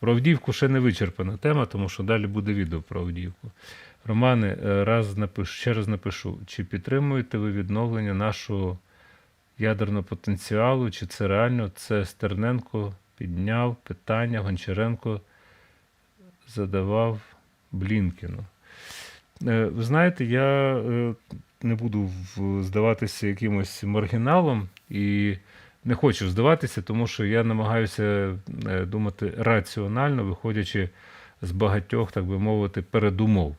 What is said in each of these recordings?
Про Авдіївку ще не вичерпана тема, тому що далі буде відео про Авдіївку. Романе, е, раз напишу, ще раз напишу, чи підтримуєте ви відновлення нашого ядерного потенціалу, чи це реально? Це Стерненко підняв питання, Гончаренко задавав Блінкіну. Е, Ви знаєте, я е, не буду здаватися якимось маргіналом і не хочу здаватися, тому що я намагаюся е, думати раціонально, виходячи з багатьох, так би мовити, передумов.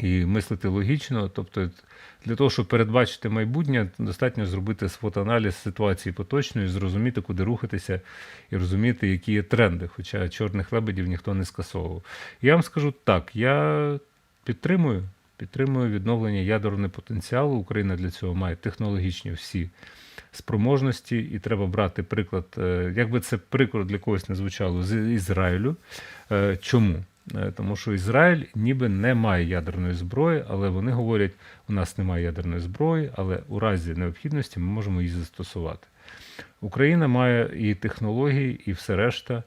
І мислити логічно, тобто для того, щоб передбачити майбутнє, достатньо зробити свот-аналіз ситуації поточної, зрозуміти, куди рухатися, і розуміти, які є тренди. Хоча чорних лебедів ніхто не скасовував. Я вам скажу так: я підтримую, підтримую відновлення ядерного потенціалу. Україна для цього має технологічні всі спроможності, і треба брати приклад, е, як би це приклад для когось не звучало, з Ізраїлю. Е, Чому? Е, Тому що Ізраїль ніби не має ядерної зброї, але вони говорять, у нас немає ядерної зброї, але у разі необхідності ми можемо її застосувати. Україна має і технології, і все решта.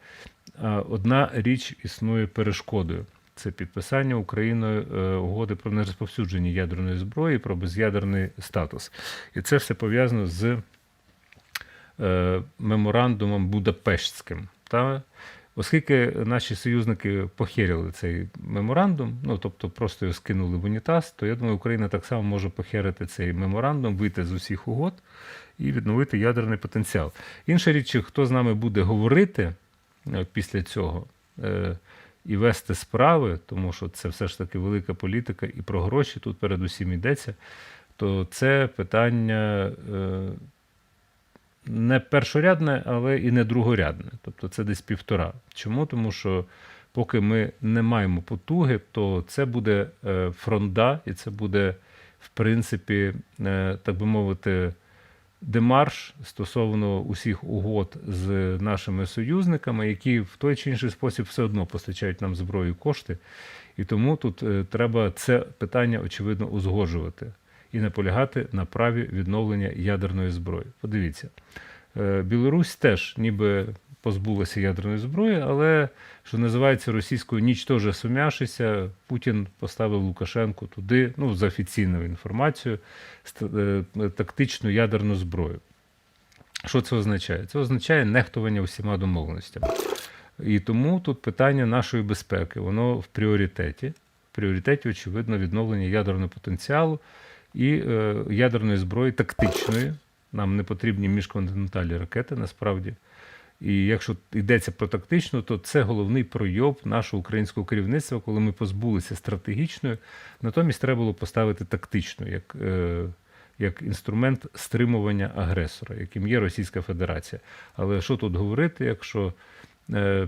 Одна річ існує перешкодою. Це підписання Україною е, угоди про нерозповсюдження ядерної зброї, про без'ядерний статус. І це все пов'язано з е, меморандумом Будапештським. Та? Оскільки наші союзники похерили цей меморандум, ну тобто просто його скинули в унітаз, то я думаю, Україна так само може похерити цей меморандум, вийти з усіх угод і відновити ядерний потенціал. Інша річ, хто з нами буде говорити е, після цього і вести справи, тому що це все ж таки велика політика і про гроші тут передусім йдеться, то це питання. е, не першорядне, але і не другорядне. Тобто це десь півтора. Чому? Тому що поки ми не маємо потуги, то це буде е, фронда, і це буде, в принципі, е, так би мовити, демарш стосовно усіх угод з нашими союзниками, які в той чи інший спосіб все одно постачають нам зброю кошти. І тому тут е, треба це питання, очевидно, узгоджувати і наполягати на праві відновлення ядерної зброї. Подивіться, е, Білорусь теж ніби позбулася ядерної зброї, але що називається російською ніч теж сумяшися. Путін поставив Лукашенку туди, ну за офіційною інформацією, е, тактичну ядерну зброю. Що це означає? Це означає нехтування усіма домовленостями. І тому тут питання нашої безпеки, воно в пріоритеті. В пріоритеті, очевидно, відновлення ядерного потенціалу і е, ядерної зброї тактичної. Нам не потрібні міжконтинентальні ракети насправді. І якщо йдеться про тактичну, то це головний пройоб нашого українського керівництва, коли ми позбулися стратегічної, натомість треба було поставити тактичну як, е, як інструмент стримування агресора, яким є Російська Федерація. Але що тут говорити, якщо е,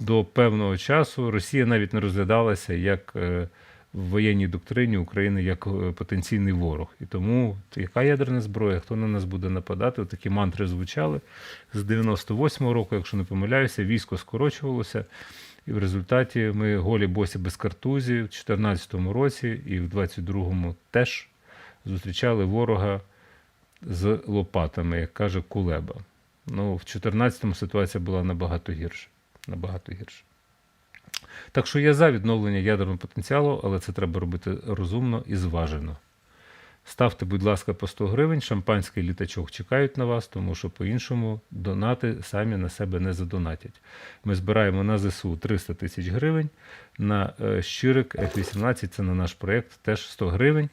до певного часу Росія навіть не розглядалася як е, в воєнній доктрині України як е, потенційний ворог. І тому яка ядерна зброя, хто на нас буде нападати? Такі мантри звучали з 98-го року, якщо не помиляюся, військо скорочувалося. І в результаті ми голі босі без картузі в 2014 році і в 22-му теж зустрічали ворога з лопатами, як каже Кулеба. Ну, в 14-му ситуація була набагато гірша. Набагато гірша. Так що я за відновлення ядерного потенціалу, але це треба робити розумно і зважено. Ставте, будь ласка, по 100 гривень, шампанський літачок чекають на вас, тому що по-іншому донати самі на себе не задонатять. Ми збираємо на ЗСУ 300 тисяч гривень, на е, щирик F-18, це на наш проєкт, теж 100 гривень,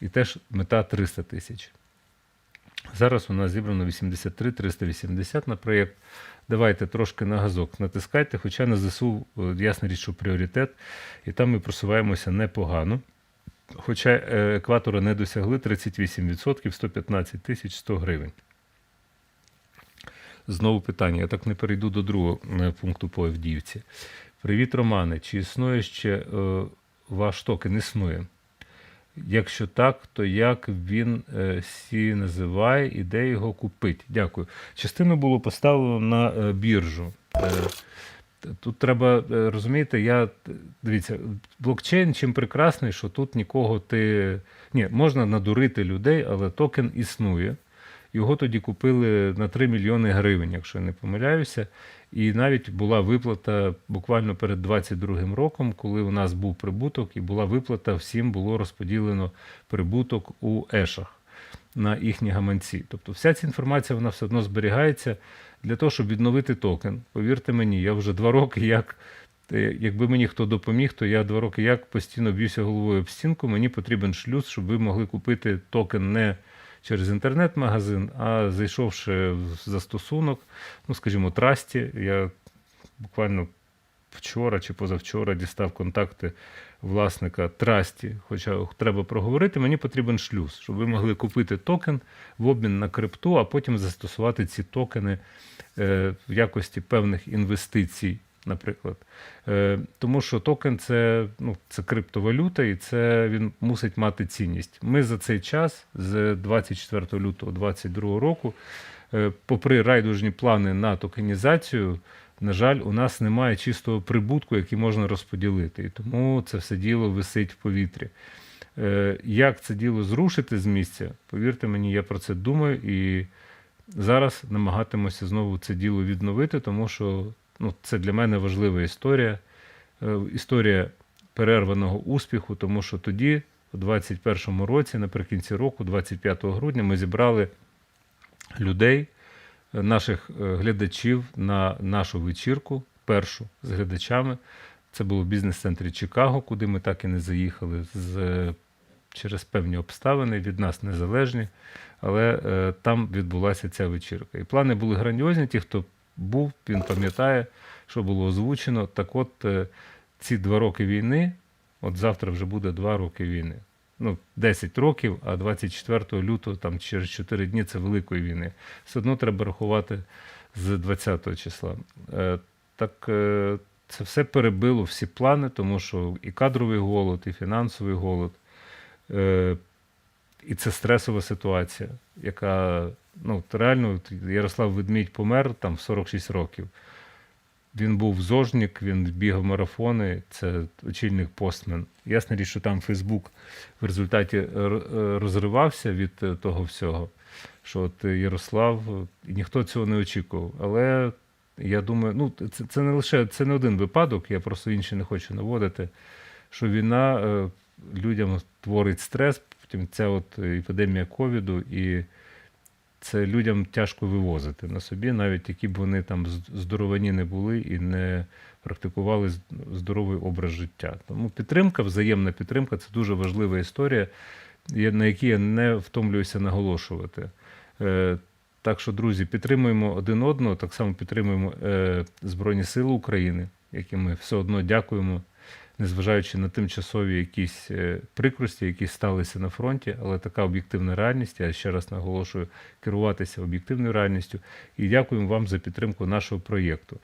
і теж мета 300 тисяч. Зараз у нас зібрано 83 380 на проєкт. Давайте трошки на газок натискайте, хоча на ЗСУ, е, ясна річ, що пріоритет, і там ми просуваємося непогано. Хоча е, екватора не досягли 38%, 115 тисяч 100 гривень. Знову питання. Я так не перейду до другого е, пункту по Авдіївці. Привіт, Романе. Чи існує ще ваш токен? Існує. Якщо так, то як він е, сі називає і де його купити? Дякую. Частину було поставлено на е, біржу. Е, Тут треба розумієте, я дивіться, блокчейн чим прекрасний, що тут нікого ти. Ні, можна надурити людей, але токен існує. Його тоді купили на 3 мільйони гривень, якщо я не помиляюся. І навіть була виплата буквально перед 22 роком, коли у нас був прибуток, і була виплата, всім було розподілено прибуток у ешах на їхні гаманці. Тобто вся ця інформація вона все одно зберігається для того, щоб відновити токен. Повірте мені, я вже два роки як. е, Якби мені хто допоміг, то я два роки як постійно б'юся головою об стінку. Мені потрібен шлюз, щоб ви могли купити токен не через інтернет-магазин, а зайшовши в застосунок, ну скажімо, трасті. Я буквально вчора чи позавчора дістав контакти власника трасті. Хоча треба проговорити, мені потрібен шлюз, щоб ви могли купити токен в обмін на крипту, а потім застосувати ці токени е, в якості певних інвестицій. Наприклад, е, тому що токен це, ну, це криптовалюта, і це він мусить мати цінність. Ми за цей час, з 24 лютого 2022 року, е, попри райдужні плани на токенізацію, на жаль, у нас немає чистого прибутку, який можна розподілити. І тому це все діло висить в повітрі. Е, Як це діло зрушити з місця? Повірте мені, я про це думаю і зараз намагатимуся знову це діло відновити, тому що ну, це для мене важлива історія. Е, Історія перерваного успіху, тому що тоді, у 2021 році, наприкінці року, 25 грудня, ми зібрали людей, е, наших е, глядачів на нашу вечірку, першу з глядачами. Це було в бізнес-центрі Чикаго, куди ми так і не заїхали з, через певні обставини, від нас незалежні. Але е, там відбулася ця вечірка. І плани були грандіозні. Ті, хто був, він пам'ятає, що було озвучено. Так от е, ці два роки війни, от завтра вже буде два роки війни. Ну, 10 років, а 24 лютого, там через 4 дні це великої війни. Все одно треба рахувати з 20 числа. Е, так е, це все перебило всі плани, тому що і кадровий голод, і фінансовий голод. І це стресова ситуація, яка ну, реально Ярослав Ведмідь помер там в 46 років. Він був зожник, він бігав марафони, це очільник постмен. Ясна річ, що там Фейсбук в результаті розривався від е, того всього, що от Ярослав, і ніхто цього не очікував. Але я думаю, ну це, це не лише це не один випадок, я просто інші не хочу наводити, що війна е, людям творить стрес, потім ця от епідемія ковіду, і це людям тяжко вивозити на собі, навіть які б вони там здоровані не були і не практикували здоровий образ життя. Тому підтримка, взаємна підтримка це дуже важлива історія, на якій я не втомлююся наголошувати. Е, Так що, друзі, підтримуємо один одного, так само підтримуємо е, Збройні Сили України, яким ми все одно дякуємо, незважаючи на тимчасові якісь е, прикрості, які сталися на фронті, але така об'єктивна реальність. Я ще раз наголошую керуватися об'єктивною реальністю. І дякуємо вам за підтримку нашого проєкту.